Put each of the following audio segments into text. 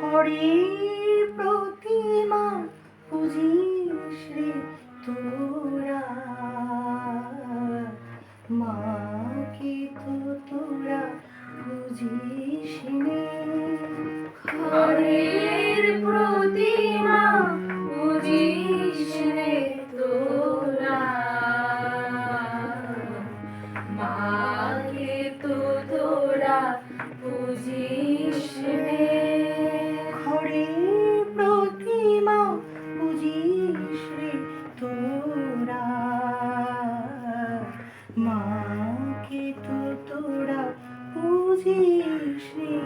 খড়ের প্রতিমা, পুজিস রে তোরা। মাকে তো তোরা বুঝিস নে। ঘরের প্রতিমা রে তোরা। মাকে তো বুঝিস রে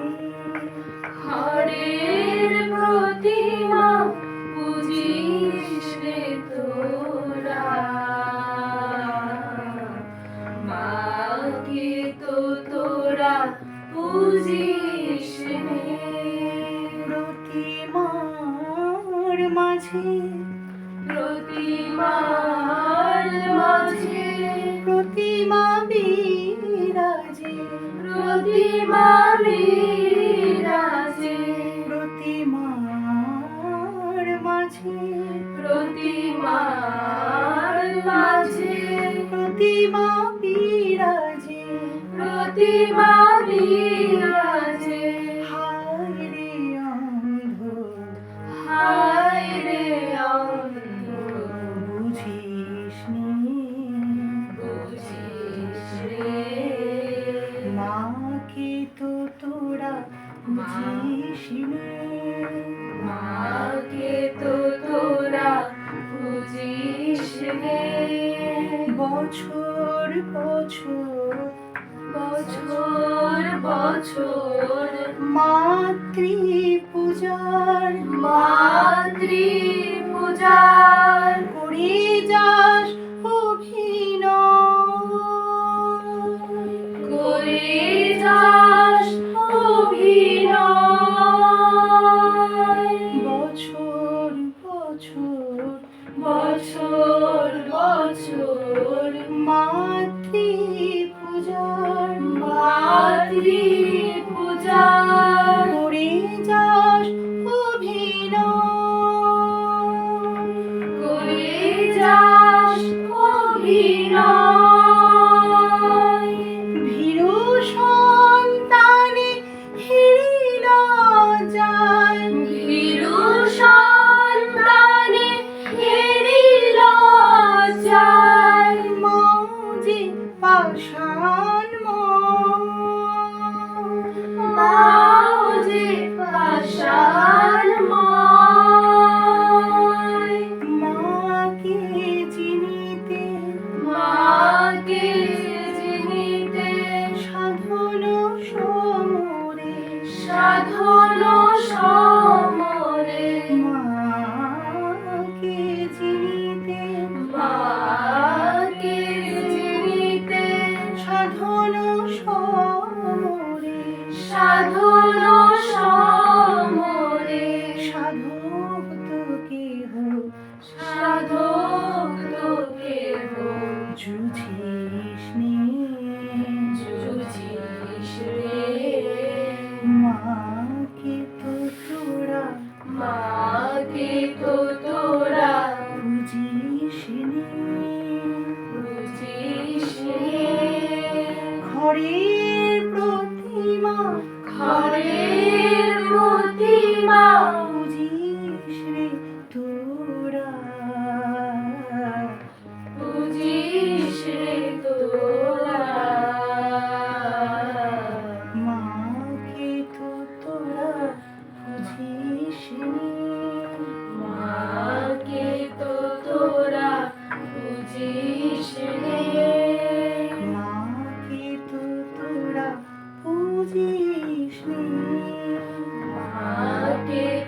ঘরের প্রতিমা বুঝিস রে তোরা? মাকে তো তোরা বুঝিস রে প্রতিমার মাঝে প্রতিমার মাঝে। প্রতিমার মাঝে। প্রতিমা বিরাজে। প্রতিমা বিরাজে। তোরা বুঝিস মাকে তো তোরা বুঝিস বছর বছর বছর বছর। মাতৃ পূজার মাতৃ পূজার করে যাস মাতৃ করে যাস অভিনয় করে যাস অভিনয়। ভীরু সন্তানে হিরিল যায়। ভীরু সন্তানে হেরিল যায়। মৌজি পাষাণ Lakshmi, Mate.